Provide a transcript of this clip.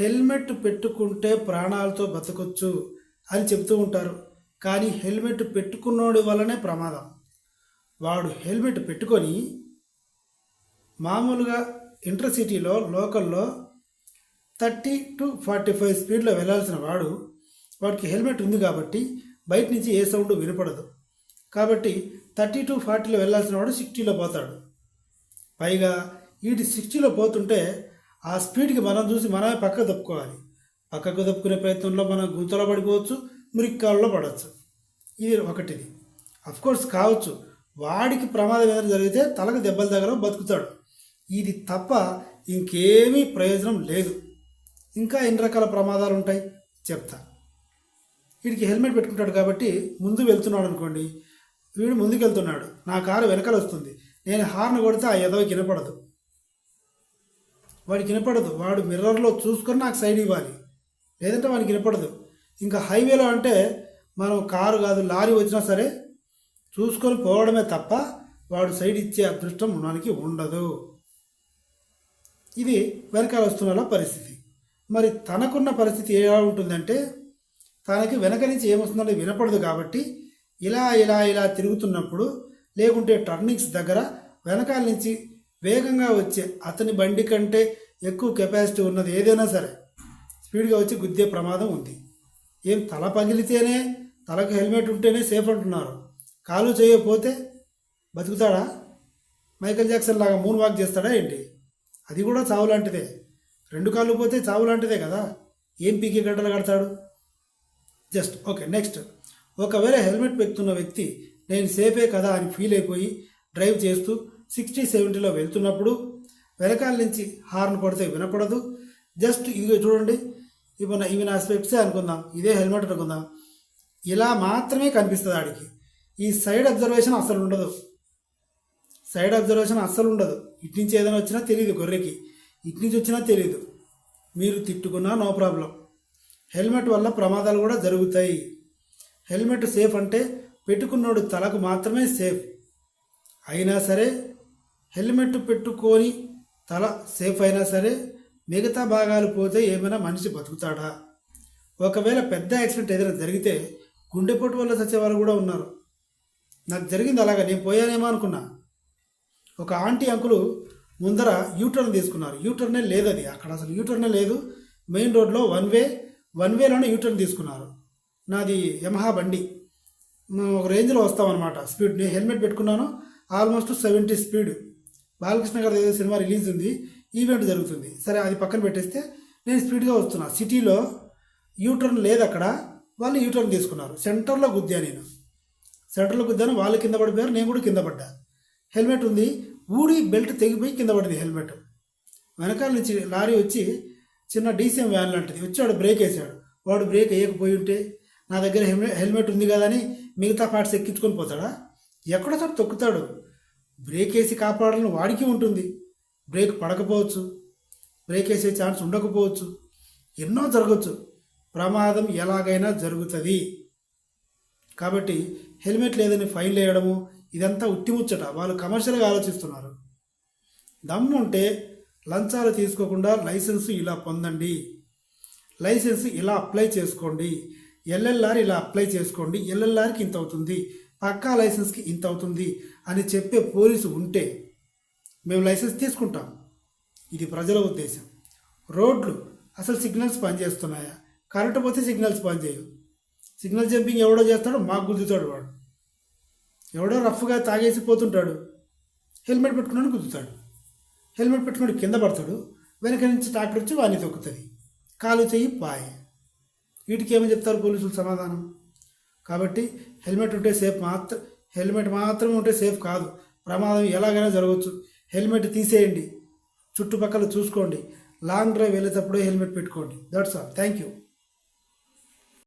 Helmet పెట్టుకుంటే ప్రాణాలతో బతకొచ్చు అని చెప్తూ ఉంటారు. కానీ హెల్మెట్ పెట్టుకున్నోడి వల్లనే ప్రమాదం. వాడు హెల్మెట్ పెట్టుకొని మామూలుగా ఇంటర్సిటీలో లోకల్లో థర్టీ టు ఫార్టీ ఫైవ్ స్పీడ్లో వెళ్ళాల్సిన వాడు వాడికి హెల్మెట్ ఉంది కాబట్టి బయట నుంచి ఏ సౌండ్ వినపడదు. కాబట్టి థర్టీ టు ఫార్టీలో వెళ్ళాల్సిన వాడు సిక్స్టీలో పోతాడు. పైగా వీటి సిక్స్టీలో పోతుంటే ఆ స్పీడ్కి మనం చూసి మనమే పక్కకు తప్పుకోవాలి. పక్కకు తప్పుకునే ప్రయత్నంలో మనం గుంతలో పడిపోవచ్చు మురిక్కాల్లో పడవచ్చు. ఇది ఒకటిది. కోర్స్ కావచ్చు. వాడికి ప్రమాదం ఏదైనా జరిగితే తలకు దెబ్బలు దగ్గర బతుకుతాడు. ఇది తప్ప ఇంకేమీ ప్రయోజనం లేదు. ఇంకా ఎన్ని రకాల ప్రమాదాలు ఉంటాయి? చెప్తా. వీడికి హెల్మెట్ పెట్టుకుంటాడు కాబట్టి ముందు వెళ్తున్నాడు అనుకోండి వీడు ముందుకు వెళ్తున్నాడు నా కారు వెనకాల వస్తుంది. నేను హార్న్ కొడితే ఆ ఎదవకి వినపడదు వాడికి వినపడదు. వాడు మిర్రర్లో చూసుకొని నాకు సైడ్ ఇవ్వాలి. లేదంటే వాడికి వినపడదు. ఇంకా హైవేలో అంటే మనం కారు కాదు లారీ వచ్చినా సరే చూసుకొని పోవడమే తప్ప వాడు సైడ్ ఇచ్చే అదృష్టం మనకి ఉండదు. ఇది వెనకాల వస్తున్న పరిస్థితి. మరి తనకున్న పరిస్థితి ఎలా ఉంటుందంటే తనకి వెనక నుంచి ఏమొస్తుందో వినపడదు కాబట్టి ఇలా ఇలా ఇలా తిరుగుతున్నప్పుడు లేకుంటే టర్నింగ్స్ దగ్గర వెనకాల నుంచి వేగంగా వచ్చే అతని బండి కంటే ఎక్కువ కెపాసిటీ ఉన్నది ఏదైనా సరే. స్పీడ్గా వచ్చి గుద్దే ప్రమాదం ఉంది. ఏం తల పగిలితేనే తలకు హెల్మెట్ ఉంటేనే సేఫ్ అంటున్నారు. కాలు చేయకపోతే బతుకుతాడా? మైకల్ జాక్సన్ లాగా మూన్ వాక్ చేస్తాడా ఏంటి? అది కూడా చావు లాంటిదే. రెండు కాళ్ళు పోతే చావు లాంటిదే కదా. ఏం పీకి గడ్డలు కడతాడు? Just okay next. ఒకవేళ హెల్మెట్ పెట్టుతున్న వ్యక్తి నేను సేఫే కదా అని ఫీల్ అయిపోయి డ్రైవ్ చేస్తూ సిక్స్టీ సెవెంటీలో వెళ్తున్నప్పుడు వెనకాల నుంచి హార్న్ కొడితే వినపడదు. జస్ట్ ఇదిగో చూడండి. ఇప్పుడు నా- ఇవి నా స్పెక్ట్సే అనుకుందాం. ఇదే హెల్మెట్ అనుకుందాం. ఇలా మాత్రమే కనిపిస్తుంది ఆడికి. ఈ సైడ్ అబ్జర్వేషన్ అస్సలు ఉండదు. సైడ్ అబ్జర్వేషన్ అస్సలు ఉండదు. ఇటు నుంచి ఏదైనా వచ్చినా తెలియదు గొర్రెకి. ఇటు నుంచి వచ్చినా తెలియదు మీరు తిట్టుకున్నా నో ప్రాబ్లం హెల్మెట్ వల్ల ప్రమాదాలు కూడా జరుగుతాయి. హెల్మెట్ సేఫ్ అంటే పెట్టుకున్నోడు తలకు మాత్రమే సేఫ్ అయినా సరే హెల్మెట్ పెట్టుకొని తల సేఫ్ అయినా సరే మిగతా భాగాలు పోతే ఏమైనా మనిషి బతుకుతాడా? ఒకవేళ పెద్ద యాక్సిడెంట్ ఏదైనా జరిగితే గుండెపోటు వల్ల చచ్చేవారు కూడా ఉన్నారు. నాకు జరిగింది అలాగా నేను పోయానేమో అనుకున్నా. ఒక ఆంటీ అంకులు ముందర యూటర్న్ తీసుకున్నారు. యూటర్నే లేదు అది. అక్కడ అసలు యూటర్నే లేదు. మెయిన్ రోడ్లో వన్ వే వన్ వేలోనే యూటర్న్ తీసుకున్నారు. నాది యమహా బండి. ఒక రేంజ్లో వస్తామన్నమాట. స్పీడ్ నేను హెల్మెట్ పెట్టుకున్నాను. ఆల్మోస్ట్ సెవెంటీ స్పీడ్ బాలకృష్ణ గారి ఏదో సినిమా రిలీజ్ ఉంది ఈవెంట్ జరుగుతుంది. సరే అది పక్కన పెట్టేస్తే నేను స్పీడ్గా వస్తున్నా. సిటీలో యూటర్న్ లేదు అక్కడ వాళ్ళు యూటర్న్ తీసుకున్నారు. సెంటర్లో గుద్దా నేను. సెంటర్లో గుద్దాను వాళ్ళు కింద పడిపోయారు నేను కూడా కింద పడ్డా. హెల్మెట్ ఉంది ఊడి బెల్ట్ తెగిపోయి కింద పడింది హెల్మెట్. వెనకాల నుంచి లారీ వచ్చి చిన్న డీసీఎం వ్యాన్ లాంటిది. వచ్చి వాడు బ్రేక్ వేసాడు వాడు బ్రేక్ వేయకపోయి ఉంటే నా దగ్గర హెల్మెట్ హెల్మెట్ ఉంది కదా అని మిగతా పార్ట్స్ ఎక్కించుకొని పోతాడా? ఎక్కడో చోట తొక్కుతాడు? బ్రేక్ వేసి కాపాడాలని వాడికి ఉంటుంది. బ్రేక్ పడకపోవచ్చు. బ్రేక్ వేసే ఛాన్స్ ఉండకపోవచ్చు. ఎన్నో జరగచ్చు. ప్రమాదం ఎలాగైనా జరుగుతుంది. కాబట్టి హెల్మెట్ లేదని ఫైన్ వేయడము ఇదంతా ఉట్టిముచ్చట వాళ్ళు కమర్షియల్గా ఆలోచిస్తున్నారు. దమ్ము ఉంటే లంచాలు తీసుకోకుండా లైసెన్స్ ఇలా పొందండి. లైసెన్స్ ఇలా అప్లై చేసుకోండి. ఎల్ఎల్ఆర్ ఇలా అప్లై చేసుకోండి. ఎల్ఎల్ఆర్కి ఇంత అవుతుంది. పక్కా లైసెన్స్కి ఇంత అవుతుంది అని చెప్పే పోలీసు ఉంటే మేము లైసెన్స్ తీసుకుంటాం. ఇది ప్రజల ఉద్దేశం. రోడ్లు అసలు సిగ్నల్స్ పనిచేస్తున్నాయా? కరెంటు పోతే సిగ్నల్స్ పనిచేయవు. సిగ్నల్ జంపింగ్ ఎవడో చేస్తాడో మాకు గుద్దుతాడు వాడు. ఎవడో రఫ్గా తాగేసి పోతుంటాడు. హెల్మెట్ పెట్టుకున్నాడు గుద్దుతాడు. హెల్మెట్ పెట్టుకుని కింద పడతాడు. వెనక నుంచి ట్రాక్టర్ వచ్చి వాడిని తొక్కుతుంది. కాలు చెయ్యి పాయ. వీటికి ఏమని చెప్తారు పోలీసులు సమాధానం? కాబట్టి హెల్మెట్ ఉంటే సేఫ్ మాత్రం హెల్మెట్ మాత్రమే ఉంటే సేఫ్ కాదు. ప్రమాదం ఎలాగైనా జరగవచ్చు. హెల్మెట్ తీసేయండి. చుట్టుపక్కల చూసుకోండి. లాంగ్ డ్రైవ్ వెళ్ళేటప్పుడే హెల్మెట్ పెట్టుకోండి. That's all thank you